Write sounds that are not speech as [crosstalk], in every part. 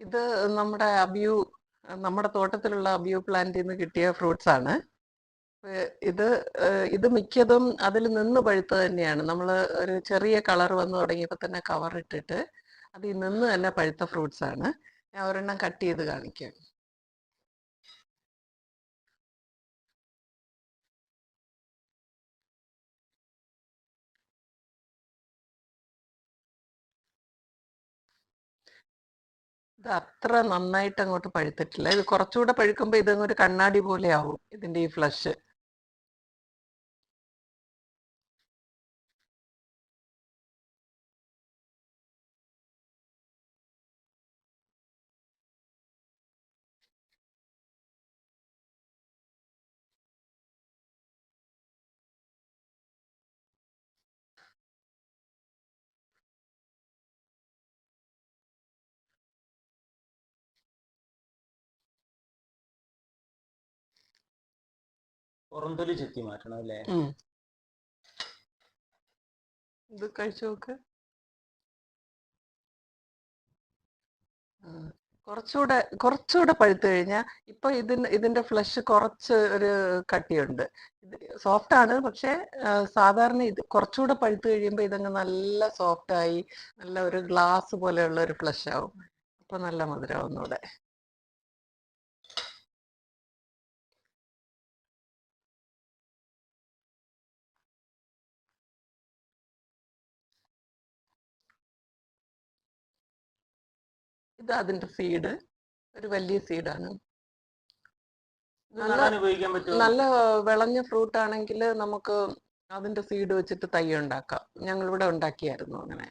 ഇത് നമ്മുടെ അബ്യൂ നമ്മുടെ തോട്ടത്തിലുള്ള അബ്യൂ പ്ലാന്റിൽ നിന്ന് കിട്ടിയ ഫ്രൂട്ട്സ് ആണ്. ഇത് ഇത് മിക്കതും അതിൽ നിന്ന് പഴുത്ത് തന്നെയാണ്. നമ്മൾ ഒരു ചെറിയ കളർ വന്ന് തുടങ്ങിയപ്പോൾ തന്നെ കവർ ഇട്ടിട്ട് അതിൽ നിന്ന് തന്നെ പഴുത്ത ഫ്രൂട്ട്സ് ആണ്. ഞാൻ ഒരെണ്ണം കട്ട് ചെയ്ത് കാണിക്കാം. ഇത് അത്ര നന്നായിട്ട് അങ്ങോട്ട് പഴുത്തിട്ടില്ല. ഇത് കുറച്ചുകൂടെ പഴുക്കുമ്പോൾ ഇതങ്ങ് ഒരു കണ്ണാടി പോലെ ആവും ഇതിന്റെ ഈ ഫ്ലഷ് പുറന്തൊലി ചെത്തി മാറ്റണം അല്ലേ? ഇത് കഴിച്ചു നോക്ക്. കുറച്ചുകൂടെ കുറച്ചുകൂടെ പഴുത്ത് കഴിഞ്ഞാൽ ഇപ്പൊ ഇതിന് ഇതിന്റെ ഫ്ലഷ് കുറച്ച് ഒരു കട്ടിയുണ്ട്. ഇത് സോഫ്റ്റ് ആണ് പക്ഷെ സാധാരണ ഇത് കുറച്ചുകൂടെ പഴുത്തു കഴിയുമ്പോൾ ഇതങ്ങ് നല്ല സോഫ്റ്റ് ആയി നല്ല ഒരു ഗ്ലാസ് പോലെയുള്ള ഒരു ഫ്ലഷ് ആവും. അപ്പൊ നല്ല മധുരം ഒന്നുകൂടെ. ഇത് അതിന്റെ സീഡ് ഒരു വലിയ സീഡാണ് നല്ല വിളഞ്ഞ ഫ്രൂട്ട് ആണെങ്കിൽ നമുക്ക് അതിന്റെ സീഡ് വെച്ചിട്ട് തൈ ഉണ്ടാക്കാം. ഞങ്ങൾ ഇവിടെ ഉണ്ടാക്കിയായിരുന്നു അങ്ങനെ.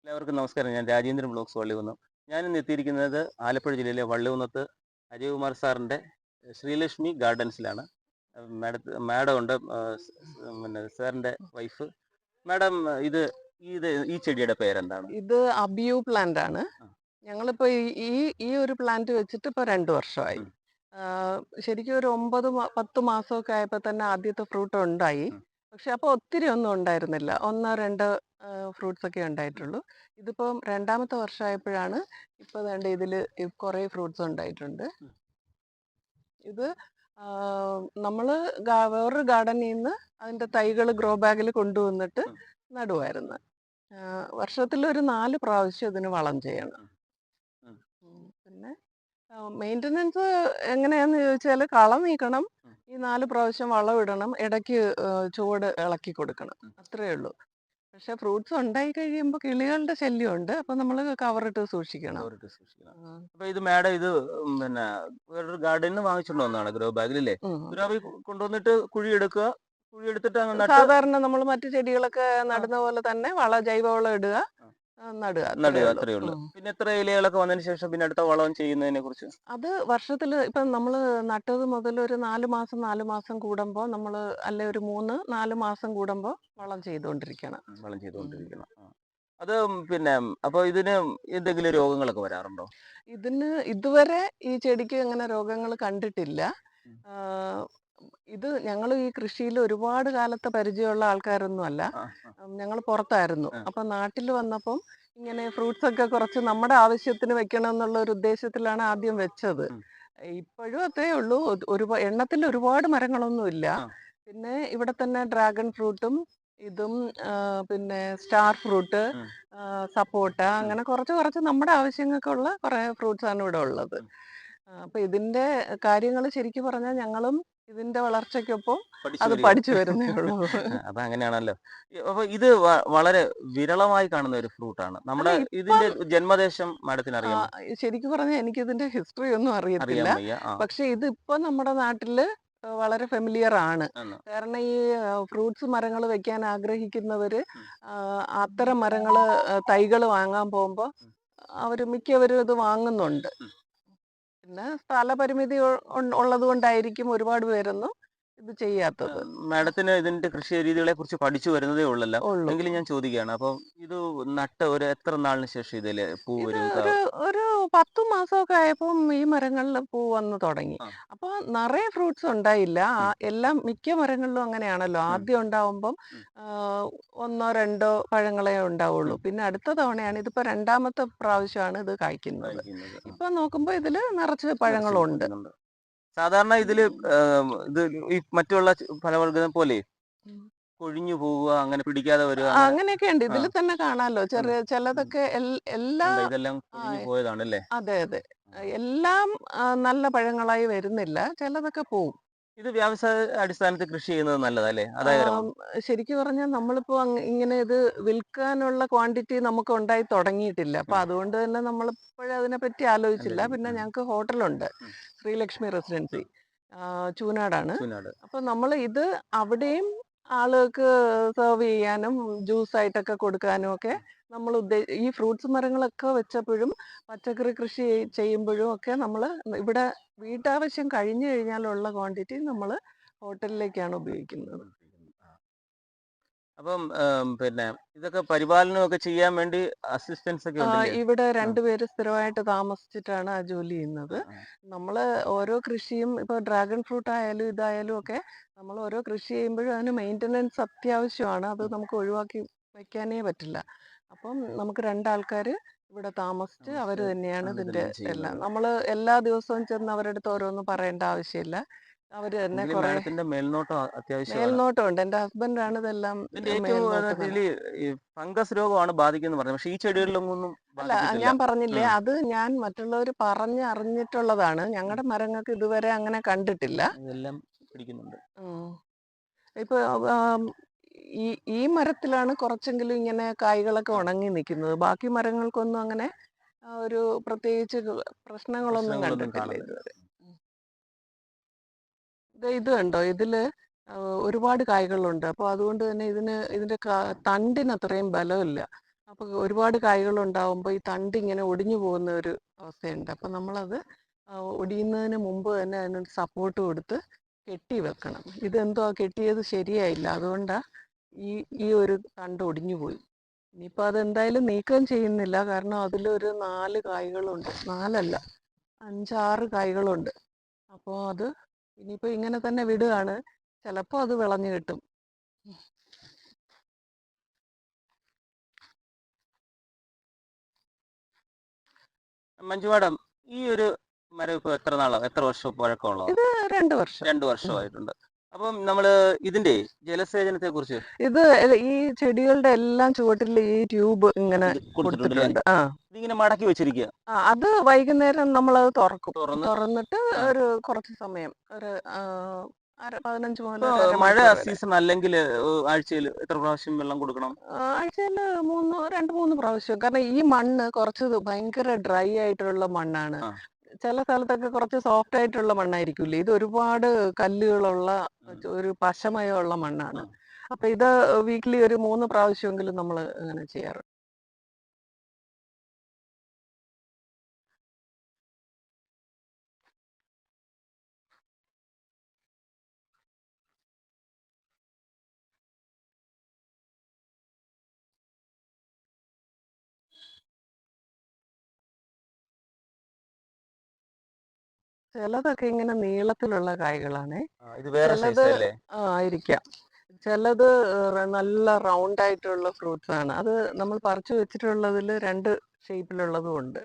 എല്ലാവർക്കും നമസ്കാരം. ഞാൻ രാജേന്ദ്രൻ ബ്ലോക്സ് വള്ളികുന്നം. ഞാൻ ഇന്ന് എത്തിയിരിക്കുന്നത് ആലപ്പുഴ ജില്ലയിലെ വള്ളികുന്നത്ത് അജയകുമാർ സാറിന്റെ ശ്രീലക്ഷ്മി ഗാർഡൻസിലാണ്. മാഡത്ത് മാഡം ഉണ്ട് പിന്നെ സാറിന്റെ വൈഫ്. മാഡം ഇത് ഇത് ഈ ചെടിയുടെ പേരെന്താണ്? ഇത് അബിയു പ്ലാന്റ് ആണ്. ഞങ്ങളിപ്പോ ഈ ഈ- ഒരു പ്ലാന്റ് വെച്ചിട്ട് ഇപ്പൊ രണ്ടു വർഷമായി. ശരിക്കും ഒരു ഒമ്പത് പത്ത് മാസമൊക്കെ ആയപ്പോ തന്നെ ആദ്യത്തെ ഫ്രൂട്ട് ഉണ്ടായി. പക്ഷെ അപ്പൊ ഒത്തിരി ഒന്നും ഉണ്ടായിരുന്നില്ല. ഒന്നോ രണ്ടോ ഫ്രൂട്ട്സ് ഒക്കെ ഉണ്ടായിട്ടുള്ളൂ. ഇതിപ്പം രണ്ടാമത്തെ വർഷമായപ്പോഴാണ് ഇപ്പൊ വേണ്ട ഇതിൽ കുറെ ഫ്രൂട്ട്സ് ഉണ്ടായിട്ടുണ്ട്. ഇത് നമ്മൾ വേറൊരു ഗാർഡനിൽ നിന്ന് അതിന്റെ തൈകൾ ഗ്രോ ബാഗിൽ കൊണ്ടുവന്നിട്ട് നടുവായിരുന്നു. വർഷത്തിൽ ഒരു നാല് പ്രാവശ്യം ഇതിന് വളം ചെയ്യണം. പിന്നെ മെയിന്റനൻസ് എങ്ങനെയാന്ന് ചോദിച്ചാൽ കളം നീക്കണം ഈ നാല് പ്രാവശ്യം വളം ഇടണം ഇടയ്ക്ക് ചുവട് ഇളക്കി കൊടുക്കണം. അത്രേ ഉള്ളൂ പക്ഷെ ഫ്രൂട്ട്സ് ഉണ്ടായി കഴിയുമ്പോൾ കിളികളുടെ ശല്യം ഉണ്ട് അപ്പൊ നമ്മൾ കവറിട്ട് സൂക്ഷിക്കണം സൂക്ഷിക്കണം. അപ്പൊ ഇത് മാഡം ഇത് പിന്നെ വേറൊരു ഗാർഡനിൽ നിന്ന് വാങ്ങിച്ചുകൊണ്ട് വന്നതാണ് ഗ്രോ ബാഗിലല്ലേ. കൊണ്ടുവന്നിട്ട് കുഴി എടുക്കുക സാധാരണ നമ്മൾ മറ്റു ചെടികളൊക്കെ നടുന്ന പോലെ തന്നെ വള ജൈവവളം ഇടുക നടുക. അത്രയേ ഉള്ളൂ. പിന്നെ എത്ര ഇലകളൊക്കെ വന്നതിന് ശേഷം പിന്നെ അടുത്ത വളം ചെയ്യുന്നതിനെ കുറിച്ച്? അത് വർഷത്തിൽ ഇപ്പൊ നമ്മൾ നട്ടത് മുതൽ ഒരു നാല് മാസം നാല് മാസം കൂടുമ്പോൾ നമ്മൾ അല്ലെ ഒരു മൂന്ന് നാല് മാസം കൂടുമ്പോൾ വളം ചെയ്തുകൊണ്ടിരിക്കണം. വളം ചെയ്തുകൊണ്ടിരിക്കണം. അത് പിന്നെ അപ്പൊ ഇതിന് എന്തെങ്കിലും രോഗങ്ങളൊക്കെ വരാറുണ്ടോ? ഇതിന് ഇതുവരെ ഈ ചെടിക്ക് അങ്ങനെ രോഗങ്ങൾ കണ്ടിട്ടില്ല. ഇത് ഞങ്ങൾ ഈ കൃഷിയിൽ ഒരുപാട് കാലത്തെ പരിചയമുള്ള ആൾക്കാരൊന്നും അല്ല. ഞങ്ങൾ പുറത്തായിരുന്നു. അപ്പൊ നാട്ടിൽ വന്നപ്പം ഇങ്ങനെ ഫ്രൂട്ട്സ് ഒക്കെ കുറച്ച് നമ്മുടെ ആവശ്യത്തിന് വെക്കണം എന്നുള്ള ഒരു ഉദ്ദേശത്തിലാണ് ആദ്യം വെച്ചത്. ഇപ്പോഴും അത്രേ ഉള്ളൂ. ഒരു- എണ്ണത്തിൽ ഒരുപാട് മരങ്ങളൊന്നും ഇല്ല. പിന്നെ ഇവിടെ തന്നെ ഡ്രാഗൺ ഫ്രൂട്ടും ഇതും പിന്നെ സ്റ്റാർ ഫ്രൂട്ട് സപ്പോട്ട അങ്ങനെ കുറച്ച് കുറച്ച് നമ്മുടെ ആവശ്യങ്ങൾക്കുള്ള കുറെ ഫ്രൂട്ട്സ് ആണ് ഇവിടെ ഉള്ളത്. അപ്പൊ ഇതിന്റെ കാര്യങ്ങൾ ശരിക്കും പറഞ്ഞാൽ ഞങ്ങളും ഇതിന്റെ വളർച്ചയ്ക്കൊപ്പം അത്. പഠിച്ചു വരുന്നേ ഉള്ളൂ. [laughs] അപ്പൊ അങ്ങനെയാണല്ലോ. അപ്പൊ ഇത് വളരെ വിരളമായി കാണുന്ന ഒരു ഫ്രൂട്ടാണ് നമ്മുടെ അല്ല, ഇതിന്റെ ജന്മദേശം മാഡത്തിന് അറിയാം ശരിക്കും പറഞ്ഞാൽ എനിക്ക് ഇതിന്റെ ഹിസ്റ്ററി ഒന്നും അറിയത്തില്ല. പക്ഷെ ഇത് ഇപ്പൊ നമ്മുടെ നാട്ടിൽ വളരെ ഫെമിലിയർ ആണ്. ആണ്. കാരണം ഈ ഫ്രൂട്ട്സ് മരങ്ങൾ വെക്കാൻ ആഗ്രഹിക്കുന്നവര് അത്തരം മരങ്ങൾ തൈകൾ വാങ്ങാൻ പോകുമ്പോൾ ഉം. അവർ മിക്കവരും ഇത് വാങ്ങുന്നുണ്ട്. പിന്നെ സ്ഥലപരിമിതി ഉള്ളത് കൊണ്ടായിരിക്കും ഒരുപാട് പേരൊന്നും ഇത് ചെയ്യാത്തത്. മാഡത്തിന് ഇതിന്റെ കൃഷി രീതികളെ കുറിച്ച് പഠിച്ചു വരുന്നതേ ഉള്ളല്ലോ. എങ്കിലും ഞാൻ ചോദിക്കുകയാണ്. അപ്പം ഇത് നട്ട് ഒരു എത്ര നാളിന് ശേഷം ഇതിൽ പൂ വരും? ഒരു പത്തു മാസമൊക്കെ ആയപ്പോൾ ഈ മരങ്ങളിൽ പൂ വന്ന് തുടങ്ങി. അപ്പോൾ അപ്പൊ നിറയെ ഫ്രൂട്ട്സ് ഉണ്ടായില്ല. എല്ലാം മിക്ക മരങ്ങളിലും അങ്ങനെയാണല്ലോ. ആദ്യം ഉണ്ടാവുമ്പം ഒന്നോ രണ്ടോ പഴങ്ങളെ ഉണ്ടാവുള്ളൂ. പിന്നെ അടുത്ത തവണയാണ് ഇതിപ്പോ രണ്ടാമത്തെ പ്രാവശ്യമാണ് ഇത് കായ്ക്കുന്നത്. നോക്കുമ്പോൾ ഇപ്പൊ നോക്കുമ്പോ ഇതിൽ നിറച്ച് പഴങ്ങളുണ്ട്. സാധാരണ ഇതിൽ ഇത് ഈ മറ്റുള്ള ഫലവർഗം ഫലവർഗം പോലെ കൊഴിഞ്ഞു പോവുക അങ്ങനെ പിടിക്കാതെ വരിക അങ്ങനെ അങ്ങനെയൊക്കെ ഉണ്ട് ഇതിൽ തന്നെ കാണാലോ. ചെറിയ ചിലതൊക്കെ എല്ലാ ഇതെല്ലാം പോയതാണ് അല്ലേ അതെ അതെ. എല്ലാം നല്ല പഴങ്ങളായി വരുന്നില്ല. ചിലതൊക്കെ പോവും. ഇത് വ്യവസായ അടിസ്ഥാനത്തിൽ കൃഷി ചെയ്യുന്നത് നല്ലതല്ലേ? അതായത് ശരിക്കും പറഞ്ഞാൽ നമ്മളിപ്പോ ഇങ്ങനെ ഇത് വിൽക്കാനുള്ള ക്വാണ്ടിറ്റി നമുക്ക് ഉണ്ടായി തുടങ്ങിയിട്ടില്ല. അപ്പൊ അതുകൊണ്ട് തന്നെ നമ്മൾ ഇപ്പോഴും അതിനെ പറ്റി ആലോചിച്ചില്ല പിന്നെ. ഞങ്ങൾക്ക് ഹോട്ടലുണ്ട്. ശ്രീലക്ഷ്മി റെസിഡൻസി. ചൂനാടാണ്. ചുനാട്. അപ്പൊ നമ്മൾ ഇത് അവിടെയും ആളുകൾക്ക് സെർവ് ചെയ്യാനും ജ്യൂസ് ആയിട്ടൊക്കെ കൊടുക്കാനും ഒക്കെ നമ്മൾ ഉദ്ദേ ഈ ഫ്രൂട്ട്സ് മരങ്ങളൊക്കെ വെച്ചപ്പോഴും പച്ചക്കറി കൃഷി ചെയ്- ചെയ്യുമ്പോഴും ഒക്കെ നമ്മൾ ഇവിടെ വീട്ടാവശ്യം കഴിഞ്ഞു കഴിഞ്ഞാലുള്ള ക്വാണ്ടിറ്റി നമ്മൾ ഹോട്ടലിലേക്കാണ് ഉപയോഗിക്കുന്നത്. അപ്പം പിന്നെ ഇതൊക്കെ പരിപാലനമൊക്കെ ചെയ്യാൻ വേണ്ടി അസിസ്റ്റൻസ് ഒക്കെ ഇവിടെ രണ്ടുപേര് സ്ഥിരമായിട്ട് താമസിച്ചിട്ടാണ് ആ ജോലി ചെയ്യുന്നത്. നമ്മൾ ഓരോ കൃഷിയും ഇപ്പോൾ ഡ്രാഗൺ ഫ്രൂട്ട് ആയാലും ഇതായാലും ഒക്കെ നമ്മൾ ഓരോ കൃഷി ചെയ്യുമ്പോഴും അതിന് മെയിന്റനൻസ് അത്യാവശ്യമാണ്. അത് നമുക്ക് ഒഴിവാക്കി വെക്കാനേ പറ്റില്ല. അപ്പം നമുക്ക് രണ്ടാൾക്കാർ ഇവിടെ താമസിച്ച് അവർ തന്നെയാണ് ഇതിന്റെ എല്ലാം. നമ്മൾ എല്ലാ ദിവസവും ചെന്ന് അവരുടെ അടുത്ത് ഓരോന്നും പറയേണ്ട ആവശ്യമില്ല. അവർ തന്നെ മേൽനോട്ടം ഉണ്ട് മേൽനോട്ടമുണ്ട്. എന്റെ ഹസ്ബൻഡാണ് ഇതെല്ലാം ഫംഗസ് രോഗമാണ് ബാധിക്കുന്നത് പറഞ്ഞത്. പക്ഷെ ഈ ചെടികളിലൊന്നും അല്ല ഞാൻ പറഞ്ഞില്ലേ അത് ഞാൻ മറ്റുള്ളവർ പറഞ്ഞ് അറിഞ്ഞിട്ടുള്ളതാണ് ഞങ്ങളുടെ മരങ്ങൾക്ക് ഇതുവരെ അങ്ങനെ കണ്ടിട്ടില്ല. ഇതെല്ലാം പിടിക്കുന്നുണ്ട്. ഇപ്പൊ ഈ ഈ മരത്തിലാണ് കുറച്ചെങ്കിലും ഇങ്ങനെ കായ്കളൊക്കെ ഉണങ്ങി നിൽക്കുന്നത്. ബാക്കി മരങ്ങൾക്കൊന്നും അങ്ങനെ ഒരു പ്രത്യേകിച്ച് പ്രശ്നങ്ങളൊന്നും കണ്ടിട്ടില്ല ഇതുവരെ. ഇത് കണ്ടോ? ഇതിൽ ഒരുപാട് കായ്കളുണ്ട്. അപ്പോൾ അതുകൊണ്ട് തന്നെ ഇതിന് ഇതിന്റെ തണ്ടിന് അത്രയും ബലമില്ല. അപ്പൊ ഒരുപാട് കായ്കൾ ഉണ്ടാവുമ്പോൾ ഈ തണ്ട് ഇങ്ങനെ ഒടിഞ്ഞു പോകുന്ന ഒരു അവസ്ഥയുണ്ട്. അപ്പൊ നമ്മളത് ഒടിയുന്നതിന് മുമ്പ് തന്നെ അതിനൊരു സപ്പോർട്ട് കൊടുത്ത് കെട്ടി വെക്കണം. ഇതെന്തോ കെട്ടിയത് ശരിയായില്ല. അതുകൊണ്ടാ ഈ ഈ ഒരു തണ്ട് ഒടിഞ്ഞു പോയി. ഇനിയിപ്പോൾ അതെന്തായാലും നീക്കം ചെയ്യുന്നില്ല. കാരണം അതിലൊരു നാല് കായ്കളുണ്ട്. നാലല്ല അഞ്ചാറ് കായ്കളുണ്ട്. അപ്പോൾ അത് ഇനിയിപ്പോൾ ഇങ്ങനെ തന്നെ വിടുകയാണ്. ചിലപ്പോൾ അത് വിളഞ്ഞു കിട്ടും. മഞ്ജു മാഡം ഈ ഒരു മരം ഇപ്പൊ എത്ര നാളോ? എത്ര വർഷം പഴക്കമുള്ളത് ഇത് രണ്ട് വർഷം. രണ്ടു വർഷമായിട്ടുണ്ട്. അപ്പം നമ്മൾ ഇതിന്റെ ജലസേചനത്തെ കുറിച്ച് ഇത് ഈ ചെടികളുടെ എല്ലാം ചുവട്ടിൽ ഈ ട്യൂബ് ഇങ്ങനെ കൊടുത്തിട്ടുണ്ട് ആ. ഇതിങ്ങനെ മടക്കി വെച്ചിരിക്കുക ആ, അത് വൈകുന്നേരം നമ്മൾ അത് തുറക്കും തുറന്നിട്ട് ഒരു കുറച്ച് സമയം ഒരു പതിനഞ്ച് മുതൽ മഴ സീസൺ അല്ലെങ്കിൽ ആഴ്ചയിൽ എത്ര പ്രാവശ്യം വെള്ളം കൊടുക്കണം? ആഴ്ചയിൽ മൂന്ന് രണ്ട് മൂന്ന് പ്രാവശ്യം. കാരണം ഈ മണ്ണ് കുറച്ച് ഭയങ്കര ഡ്രൈ ആയിട്ടുള്ള മണ്ണാണ്. ചില സ്ഥലത്തൊക്കെ കുറച്ച് സോഫ്റ്റ് ആയിട്ടുള്ള മണ്ണായിരിക്കില്ലേ? ഇത് ഒരുപാട് കല്ലുകളുള്ള ഒരു പശമയമുള്ള മണ്ണാണ്. അപ്പൊ ഇത് വീക്കിലി ഒരു മൂന്ന് പ്രാവശ്യമെങ്കിലും നമ്മൾ അങ്ങനെ ചെയ്യാറ്. ചിലതൊക്കെ ഇങ്ങനെ നീളത്തിലുള്ള കായ്കളാണേ. ഇത് വേറെ ചിലത് ആ, ആയിരിക്കാം. ചിലത് നല്ല റൗണ്ട് ആയിട്ടുള്ള ഫ്രൂട്ട്സ് ആണ്. അത് നമ്മൾ പറിച്ചു വെച്ചിട്ടുള്ളതിൽ രണ്ട് ഷേപ്പിലുള്ളതും ഉണ്ട്.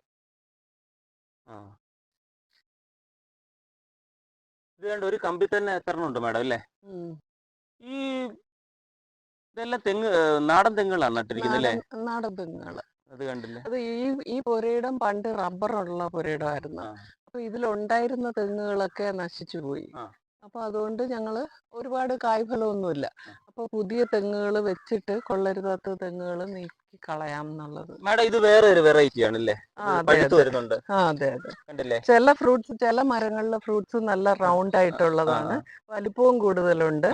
ഇത് കണ്ട് ഒരു കമ്പി തന്നെ എത്രണ്ട് മാഡം അല്ലേ? ഈ ഇതെല്ലാം തെങ്ങ് നാടൻ തെങ്ങുകളാണ് നട്ടിരിക്കുന്നത് അല്ലേ? നാടൻ തെങ്ങുകൾ. അത് കണ്ടില്ലേ? അത് ഈ ഈ പുരയിടം പണ്ട് റബ്ബറുള്ള പുരയിടമായിരുന്നു. അപ്പൊ ഇതിലുണ്ടായിരുന്ന തെങ്ങുകളൊക്കെ നശിച്ചു പോയി. അപ്പോൾ അപ്പൊ അതുകൊണ്ട് ഞങ്ങൾ ഒരുപാട് കായ്ഫലമൊന്നുമില്ല. അപ്പോൾ അപ്പൊ പുതിയ തെങ്ങുകൾ വെച്ചിട്ട് കൊള്ളരുതാത്ത തെങ്ങുകൾ നീക്കി കളയാം എന്നുള്ളത്. മാഡം ഇത് വേറെ ഒരു വെറൈറ്റി ആണല്ലേ അതെ അതെ. വരുന്നുണ്ട്. ആ അതെ അതെ. കണ്ടില്ലേ? ചില ഫ്രൂട്ട്സ് ചില മരങ്ങളിലെ ഫ്രൂട്ട്സ് നല്ല റൗണ്ട് ആയിട്ടുള്ളതാണ്. വലിപ്പവും കൂടുതലുണ്ട്.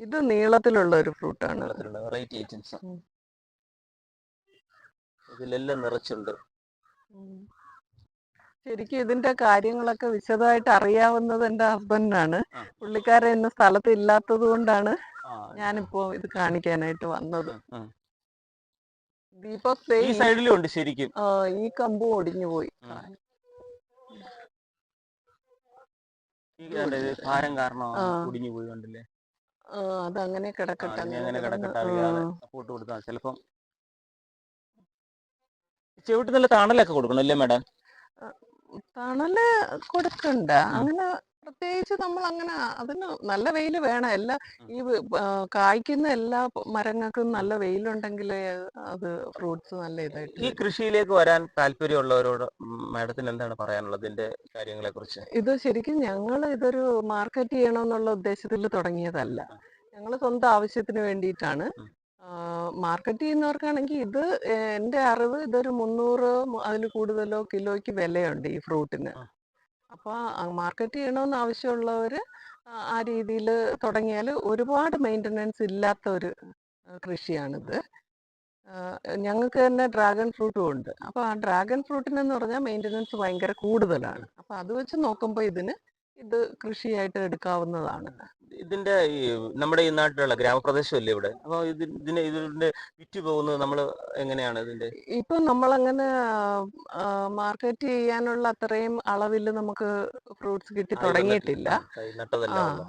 ഇത് നീളത്തിലുള്ള ഒരു ഫ്രൂട്ടാണ്. Variety items. ഇതിലെല്ലാം നിറച്ചുണ്ട്. ശരിക്കും ഇതിന്റെ കാര്യങ്ങളൊക്കെ വിശദമായിട്ട് അറിയാവുന്നത് എന്റെ ഹസ്ബൻഡിനാണ്. ആ. പുള്ളിക്കാരൻ ഇന്ന് സ്ഥലത്ത് ഇല്ലാത്തത് കൊണ്ടാണ് ഞാനിപ്പോ ഇത് കാണിക്കാനായിട്ട് വന്നത്. ആ. ദീപക് ഈ സൈഡിലും ഉണ്ട് ശരിക്കും. ഈ കമ്പും ഒടിഞ്ഞു പോയി. ഭാരം കാരണം. പോയി കണ്ടില്ലേ അതങ്ങനെ കിടക്കട്ടെ അങ്ങനെ കിടക്കട്ടെ അറിയാതെ സപ്പോർട്ട് കൊടുത്താൽ ചിലപ്പം ചെവിട്ട് നല്ല തണലൊക്കെ കൊടുക്കണം അല്ലേ മാഡം? തണൽ കൊടുക്കണ്ട. അങ്ങനെ പ്രത്യേകിച്ച് നമ്മൾ അങ്ങനെ അതിന് നല്ല വെയിൽ വേണം. എല്ലാ ഈ കായ്ക്കുന്ന എല്ലാ മരങ്ങൾക്കും നല്ല വെയിലുണ്ടെങ്കിലേ അത് ഫ്രൂട്ട്സ് നല്ല ഇതായിട്ട് ഈ കൃഷിയിലേക്ക് വരാൻ താല്പര്യമുള്ളവരോട് മാഡത്തിന് എന്താണ് പറയാനുള്ളത്? ഇതിന്റെ കാര്യങ്ങളെ കുറിച്ച് ഇത് ശരിക്കും ഞങ്ങൾ ഇതൊരു മാർക്കറ്റ് ചെയ്യണമെന്നുള്ള ഉദ്ദേശത്തിൽ തുടങ്ങിയതല്ല. ഞങ്ങൾ സ്വന്തം ആവശ്യത്തിന് വേണ്ടിയിട്ടാണ്. മാർക്കറ്റ് ചെയ്യുന്നവർക്കാണെങ്കിൽ ഇത് എന്റെ എന്റെ അറിവ് ഇതൊരു മുന്നൂറ് അതിൽ കൂടുതലോ കിലോയ്ക്ക് വിലയുണ്ട് ഈ ഫ്രൂട്ടിന്. അപ്പൊ അപ്പോൾ മാർക്കറ്റ് ചെയ്യണമെന്ന് ആവശ്യമുള്ളവർ ആ രീതിയിൽ തുടങ്ങിയാൽ ഒരുപാട് മെയിന്റനൻസ് ഇല്ലാത്ത ഒരു കൃഷിയാണിത്. ഞങ്ങൾക്ക് തന്നെ ഡ്രാഗൺ ഫ്രൂട്ടും ഉണ്ട്. അപ്പോൾ ആ ഡ്രാഗൺ ഫ്രൂട്ടിനെന്ന് പറഞ്ഞാൽ മെയിന്റനൻസ് ഭയങ്കര കൂടുതലാണ്. അപ്പോൾ അത് വെച്ച് നോക്കുമ്പോൾ ഇതിന് ഇത് കൃഷിയായിട്ട് എടുക്കാവുന്നതാണ്. ഇതിന്റെ ഈ നമ്മുടെ ഈ നാട്ടിലുള്ള ഗ്രാമപ്രദേശമല്ലേ ഇവിടെ? അപ്പൊ ഇത് ഇതിന് ഇതിന്റെ വിറ്റ് പോകുന്നത് നമ്മൾ എങ്ങനെയാണ് ഇതിന്റെ? ഇപ്പൊ നമ്മളങ്ങനെ മാർക്കറ്റ് ചെയ്യാനുള്ള അത്രയും അളവിൽ നമുക്ക് ഫ്രൂട്ട്സ് കിട്ടി തുടങ്ങിയിട്ടില്ല.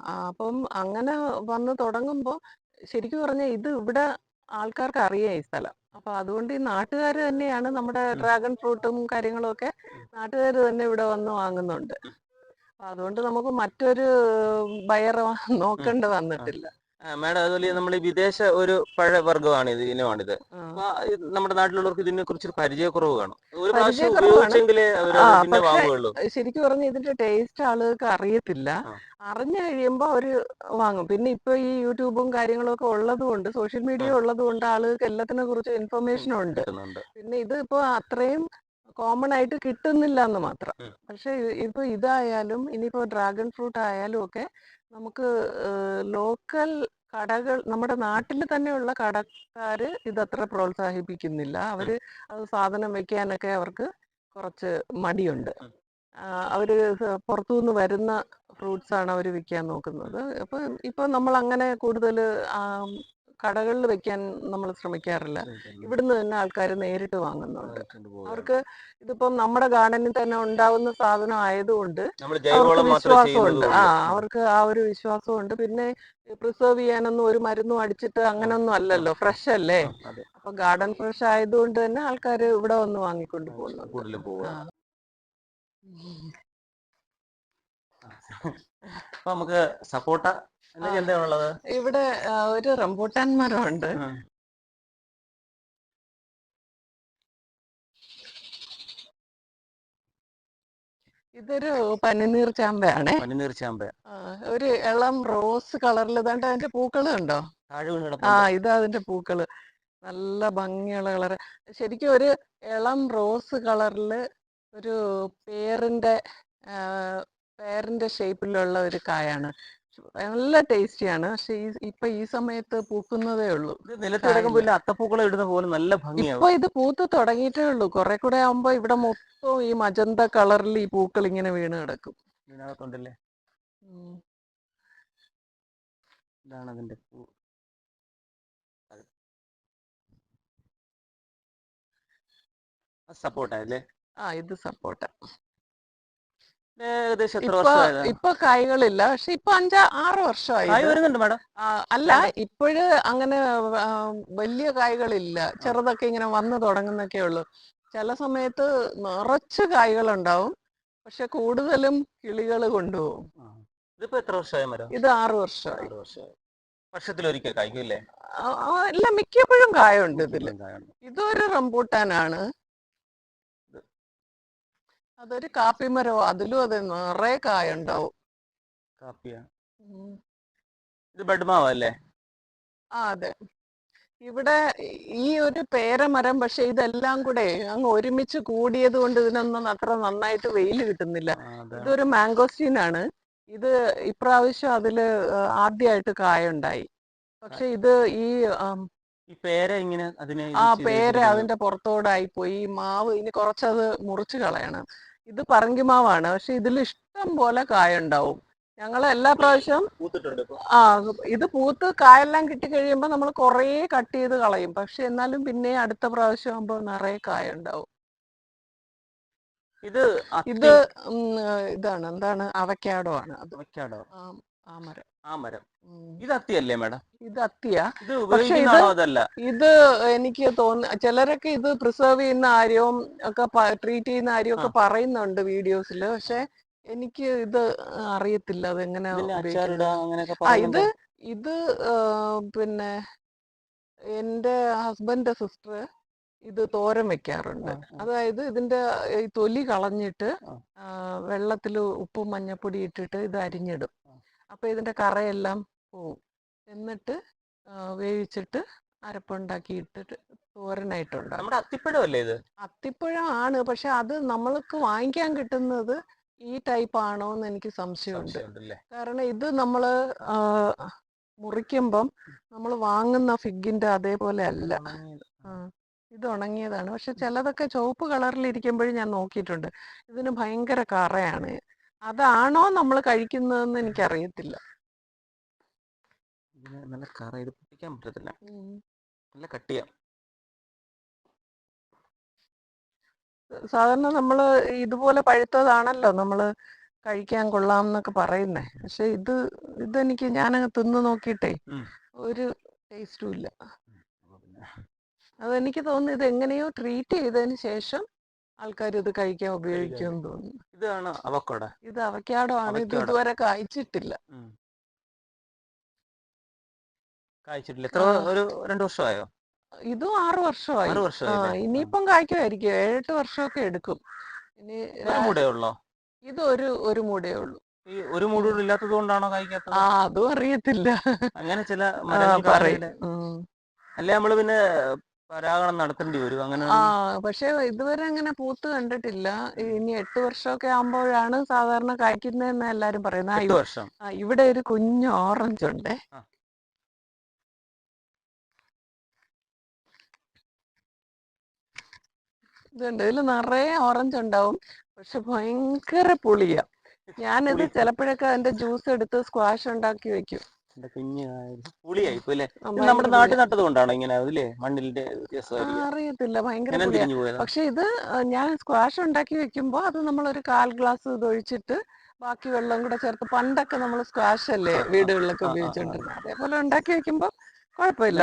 ആ, അപ്പം അങ്ങനെ വന്ന് തുടങ്ങുമ്പോൾ ശരിക്കും പറഞ്ഞാൽ ഇത് ഇവിടെ ആൾക്കാർക്ക് അറിയാം ഈ സ്ഥലം. അപ്പൊ അതുകൊണ്ട് ഈ നാട്ടുകാർ തന്നെയാണ് നമ്മുടെ ഡ്രാഗൺ ഫ്രൂട്ടും കാര്യങ്ങളും ഒക്കെ നാട്ടുകാർ തന്നെ ഇവിടെ വന്ന് വാങ്ങുന്നുണ്ട്. അതുകൊണ്ട് നമുക്ക് മറ്റൊരു ബയർ നോക്കേണ്ട വന്നിട്ടില്ല. മാഡം അതുപോലെ നമ്മൾ ഈ വിദേശ ഒരു പഴവർഗമാണ് ഇത് ഇനമാണിത്. നമ്മുടെ നാട്ടിലുള്ളവർക്ക് ഇതിനെ കുറിച്ച് പരിചയക്കുറവ് കാണും ഒരു പ്രാവശ്യം പരിചയക്കുറവാണ്. ഉപയോഗിച്ചെങ്കിലേ അവർ ആ, പിന്നെ വാങ്ങുകയുള്ളൂ. ശരിക്കും പറഞ്ഞ ഇതിന്റെ ടേസ്റ്റ് ആളുകൾക്ക് അറിയത്തില്ല. അറിഞ്ഞു കഴിയുമ്പോൾ അവർ വാങ്ങും. പിന്നെ ഇപ്പൊ ഈ യൂട്യൂബും കാര്യങ്ങളും ഒക്കെ ഉള്ളത് കൊണ്ട് സോഷ്യൽ മീഡിയ ഉള്ളത് കൊണ്ട് ആളുകൾക്ക് എല്ലാത്തിനെ കുറിച്ച് ഇൻഫർമേഷൻ ഉണ്ട് പിന്നെ ഇത് ഇപ്പൊ അത്രയും കോമൺ ആയിട്ട് കിട്ടുന്നില്ല എന്ന് മാത്രം. പക്ഷെ ഇപ്പൊ ഇതായാലും ഇനിയിപ്പോ ഡ്രാഗൺ ഫ്രൂട്ട് ആയാലും ഒക്കെ നമുക്ക് ലോക്കൽ കടകൾ നമ്മുടെ നാട്ടിൽ തന്നെയുള്ള കടക്കാര് ഇതത്ര പ്രോത്സാഹിപ്പിക്കുന്നില്ല. അവർ അത് സാധനം വെക്കാനൊക്കെ അവർക്ക് കുറച്ച് മടിയുണ്ട്. അവർ പുറത്തുനിന്ന് വരുന്ന ഫ്രൂട്ട്സ് ആണ് അവർ വിൽക്കാൻ നോക്കുന്നത്. അപ്പൊ ഇപ്പൊ നമ്മൾ അങ്ങനെ കൂടുതൽ കടകളിൽ വെക്കാൻ നമ്മൾ ശ്രമിക്കാറില്ല. ഇവിടുന്ന് തന്നെ ആൾക്കാർ നേരിട്ട് വാങ്ങുന്നുണ്ട്. അവർക്ക് ഇതിപ്പം നമ്മുടെ ഗാർഡനിൽ തന്നെ ഉണ്ടാവുന്ന സാധനം ആയതുകൊണ്ട് അവർക്ക് വിശ്വാസമുണ്ട്. ആ അവർക്ക് ആ ഒരു വിശ്വാസമുണ്ട്. പിന്നെ പ്രിസർവ് ചെയ്യാനൊന്നും ഒരു മരുന്നും അടിച്ചിട്ട് അങ്ങനൊന്നും അല്ലല്ലോ. ഫ്രഷ് അല്ലേ? അപ്പൊ ഗാർഡൻ ഫ്രഷ് ആയതുകൊണ്ട് തന്നെ ആൾക്കാർ ഇവിടെ വന്ന് വാങ്ങിക്കൊണ്ട് ആ. അപ്പൊ നമുക്ക്. എന്താണുള്ളത് ഇവിടെ ഒരു റംബൂട്ടാൻ മരമുണ്ട്. ഇതൊരു പനിനീർ ചാമ്പയാണ്. പനിനീർ ചാമ്പ. ഒരു ഇളം റോസ് കളറിൽ ഇതാണ്ട് അതിന്റെ പൂക്കൾ ഉണ്ടോ ആ ഇതാ അതിന്റെ പൂക്കൾ. നല്ല ഭംഗിയുള്ള കളറ്. ശരിക്കും ഒരു ഇളം റോസ് കളറിൽ ഒരു പേറിന്റെ പേറിന്റെ ഷേപ്പിലുള്ള ഒരു കായാണ്. നല്ല ടേസ്റ്റിയാണ്. പക്ഷെ ഈ ഇപ്പൊ ഈ സമയത്ത് പൂക്കുന്നതേ ഉള്ളൂ. നിലത്തിടക്കുമ്പോ അത്തപ്പൂക്കളം ഇടുന്ന പോലെ നല്ല ഭംഗിയാണ് ഇപ്പൊ ഇത് പൂത്ത് തുടങ്ങിയിട്ടേ ഉള്ളൂ. കുറെ കൂടെ ആവുമ്പോ ഇവിടെ മൊത്തം ഈ മജന്ത കളറിൽ ഈ പൂക്കൾ ഇങ്ങനെ വീണ് കിടക്കും. ഇതിനകത്തുണ്ടല്ലേ. ഇതാണ് അതിന്റെ പൂ. സപ്പോർട്ട് അല്ലേ ആ ഇത് സപ്പോർട്ട ഏകദേശം എത്ര ഇപ്പൊ കായ്കളില്ല പക്ഷെ ഇപ്പൊ അഞ്ചാ ആറ് വർഷമായി കായ് ഇത്. വരുന്നുണ്ട് മാഡം. ആ, അല്ല ഇപ്പോഴ് അങ്ങനെ ആ, വലിയ കായ്കളില്ല ചെറുതൊക്കെ ഇങ്ങനെ വന്നു തുടങ്ങുന്നൊക്കെ ഉള്ളു. ചില സമയത്ത് നിറച്ച് കായ്കളുണ്ടാവും പക്ഷെ കൂടുതലും കിളികൾ കൊണ്ടുപോകും. ഇതിപ്പോ എത്ര വർഷമായ മരം ഇത് ആറ് വർഷമായി. ആറ് വർഷമായി. വർഷത്തിലൊരിക്കൽ കായ്ക്കും അല്ലേ ആ, ആ, ഇല്ല മിക്കപ്പോഴും കായുണ്ട് ഇതിൽ. ഇതൊരു റംബൂട്ടാനാണ്. അതൊരു കാപ്പി മരവും അതിലും അതെ നിറയെ കായുണ്ടാവും. കാപ്പിയാ? ഇത് ബഡ്മാവ് ആ അതെ. ഇവിടെ ഈ ഒരു പേരമരം പക്ഷെ ഇതെല്ലാം കൂടെ അങ്ങ് ഒരുമിച്ച് കൂടിയത് കൊണ്ട് ഇതിനൊന്നും അത്ര നന്നായിട്ട് വെയിൽ കിട്ടുന്നില്ല. ഇതൊരു മാംഗോസ്റ്റീൻ ആണ് ഇത് ഇപ്രാവശ്യം അതിൽ ആദ്യമായിട്ട് കായുണ്ടായി. പക്ഷെ ഇത് ഈ പേര ഇങ്ങനെ ആ പേര അതിന്റെ പുറത്തോടായി പോയി. മാവ് ഇനി കുറച്ചത് മുറിച്ചു കളയണം. ഇത് പറങ്കിമാവാണ്. പക്ഷെ ഇതിൽ ഇഷ്ടം പോലെ കായ ഉണ്ടാവും ഞങ്ങൾ എല്ലാ പ്രാവശ്യം ആ ഇത് പൂത്ത് കായെല്ലാം കിട്ടി കഴിയുമ്പോൾ നമ്മൾ കുറേ കട്ട് ചെയ്ത് കളയും. പക്ഷെ എന്നാലും പിന്നെ അടുത്ത പ്രാവശ്യം ആകുമ്പോൾ നിറയെ കായ ഉണ്ടാവും ഇത് ഇത് ഇതാണ്. എന്താണ്? അവക്കാഡോ ആണ്. അത് അവക്കാഡോ ആ ആ മരം. ആ മരം. ഇത് അത്തിയല്ലേ മാഡം? ഇത് അത്തിയ. ഇത് എനിക്ക് തോന്നുന്നു ചിലരൊക്കെ ഇത് പ്രിസർവ് ചെയ്യുന്ന കാര്യവും ഒക്കെ ട്രീറ്റ് ചെയ്യുന്ന കാര്യവും ഒക്കെ പറയുന്നുണ്ട് വീഡിയോസിൽ പക്ഷെ എനിക്ക് ഇത് അറിയത്തില്ല. അത് എങ്ങനെ ആ ഇത് ഇത് പിന്നെ എന്റെ ഹസ്ബൻഡിന്റെ സിസ്റ്റർ ഇത് തോരൻ വെക്കാറുണ്ട്. അതായത് ഇതിന്റെ ഈ തൊലി കളഞ്ഞിട്ട്. വെള്ളത്തിൽ ഉപ്പും മഞ്ഞപ്പൊടി ഇട്ടിട്ട് ഇത് അരിഞ്ഞിടും. ആ. അപ്പൊ ഇതിന്റെ കറയെല്ലാം പോവും. എന്നിട്ട് വേവിച്ചിട്ട് അരപ്പുണ്ടാക്കി ഇട്ടിട്ട് തോരനായിട്ടുണ്ട് നമ്മുടെ അത്തിപ്പഴമല്ലേ ഇത്? അത്തിപ്പഴം ആണ് പക്ഷെ അത് നമ്മൾക്ക് വാങ്ങിക്കാൻ കിട്ടുന്നത് ഈ ടൈപ്പ് ആണോ എന്ന് എനിക്ക് സംശയമുണ്ട്. കാരണം ഇത് നമ്മൾ മുറിക്കുമ്പം നമ്മൾ വാങ്ങുന്ന ഫിഗിന്റെ അതേപോലെ അല്ല. ഇത് ഉണങ്ങിയതാണ്. പക്ഷെ ചിലതൊക്കെ ചുവപ്പ് കളറിൽ ഇരിക്കുമ്പോഴും ഞാൻ നോക്കിയിട്ടുണ്ട്. ഇതിന് ഭയങ്കര കറയാണ്. അതാണോ നമ്മൾ കഴിക്കുന്നതെന്ന് എനിക്കറിയത്തില്ല. നല്ല കറ ഇത് പൊട്ടിക്കാൻ പറ്റത്തില്ല. നല്ല കട്ടിയാ. സാധാരണ നമ്മൾ ഇതുപോലെ പഴുത്തതാണല്ലോ നമ്മൾ കഴിക്കാൻ കൊള്ളാം എന്നൊക്കെ പറയുന്നേ. പക്ഷെ ഇത് ഇതെനിക്ക് ഞാൻ തിന്ന് നോക്കിയിട്ടേ. ഒരു ടേസ്റ്റും ഇല്ല. അതെനിക്ക് തോന്നുന്നു ഇത് എങ്ങനെയോ ട്രീറ്റ് ചെയ്തതിന് ശേഷം ആൾക്കാർ ഇത് കഴിക്കാൻ ഉപയോഗിക്കും തോന്നുന്നു. ഇതാണ് അവക്കോട. ഇത് അവക്കാടോ ആണ്. ഇത് ഇതുവരെ കായ്ച്ചിട്ടില്ല. കായ്ച്ചിട്ടില്ല. എത്ര ആ. ഒരു രണ്ടു വർഷമായോ? ഇതും ആറു വർഷമായി. ഇനിയിപ്പം കായ്ക്കുമായിരിക്കും. ഏഴെട്ട് വർഷമൊക്കെ എടുക്കും. ഇനി മൂടയുള്ളോ ഇത് ഒരു ഒരു മൂടേ ഉള്ളൂ. ഈ ഒരു മൂടൂടെ ഇല്ലാത്തത് കൊണ്ടാണോ കായ്ക്കാത്തത്? ആ അതും അറിയത്തില്ല. അങ്ങനെ ചില അല്ലെ നമ്മൾ പിന്നെ പരാഗണം നടത്തേണ്ടി വരും. അങ്ങനെ ആ പക്ഷെ ഇതുവരെ അങ്ങനെ പൂത്ത് കണ്ടിട്ടില്ല. ഇനി എട്ട് വർഷമൊക്കെ ആകുമ്പോഴാണ് സാധാരണ കായ്ക്കുന്നതെന്ന് എല്ലാരും പറയുന്നത്. എട്ട് വർഷം. ഇവിടെ ഒരു കുഞ്ഞു ഓറഞ്ച് ഉണ്ട്. ഇതുണ്ട്. ഇതിൽ നിറയെ ഓറഞ്ച് ഉണ്ടാവും. പക്ഷെ ഭയങ്കര പുളിയാ. ഞാനിത്. ചിലപ്പോഴൊക്കെ അതിന്റെ ജ്യൂസ് എടുത്ത് സ്ക്വാഷ് ഉണ്ടാക്കി വെക്കും. കുഞ്ഞ് പുളിയായി അല്ലേ? നമ്മുടെ നാട്ടിൽ നട്ടത് കൊണ്ടാണോ ഇങ്ങനെ അതില്ലേ? മണ്ണിന്റെ അറിയത്തില്ല. ഭയങ്കര പക്ഷെ ഇത് ഞാൻ സ്ക്വാഷ് ഉണ്ടാക്കി വെക്കുമ്പോ അത് നമ്മളൊരു കാൽ ഗ്ലാസ് ഇത് ഒഴിച്ചിട്ട് ബാക്കി വെള്ളം കൂടെ ചേർത്ത് പണ്ടൊക്കെ നമ്മൾ സ്ക്വാഷ് അല്ലേ വീടുകളിലൊക്കെ. ഉപയോഗിച്ചുകൊണ്ടിരുന്നത് അതേപോലെ ഉണ്ടാക്കി വെക്കുമ്പോ കുഴപ്പമില്ല.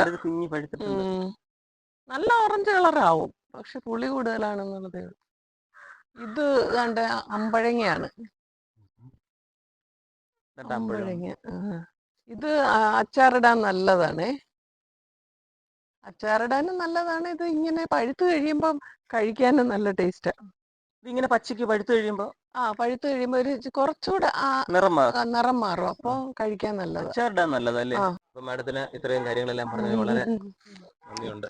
നല്ല ഓറഞ്ച് കളർ ആവും. പക്ഷെ പുളി കൂടുതലാണെന്നുള്ളതേ ഉള്ളൂ. ഇത് കണ്ട അമ്പഴങ്ങയാണ്. അമ്പഴങ്ങ. ഇത് അച്ചാറിടാൻ നല്ലതാണേ. അച്ചാറിടാനും നല്ലതാണ്. ഇത് ഇങ്ങനെ പഴുത്ത് കഴിയുമ്പം കഴിക്കാനും നല്ല ടേസ്റ്റാ. ഇതിങ്ങനെ പച്ചയ്ക്ക് പഴുത്ത് കഴിയുമ്പോ? ആ പഴുത്ത് കഴിയുമ്പോ ഒരു കുറച്ചുകൂടെ ആ നിറം മാറും. ആ നിറം മാറും. അപ്പൊ കഴിക്കാൻ നല്ലതാണ് അച്ചാറിടാൻ നല്ലതല്ലേ ആ. അപ്പൊ മാഡത്തിന് ഇത്രയും കാര്യങ്ങളെല്ലാം പറഞ്ഞത് വളരെ. നന്ദിയുണ്ട്.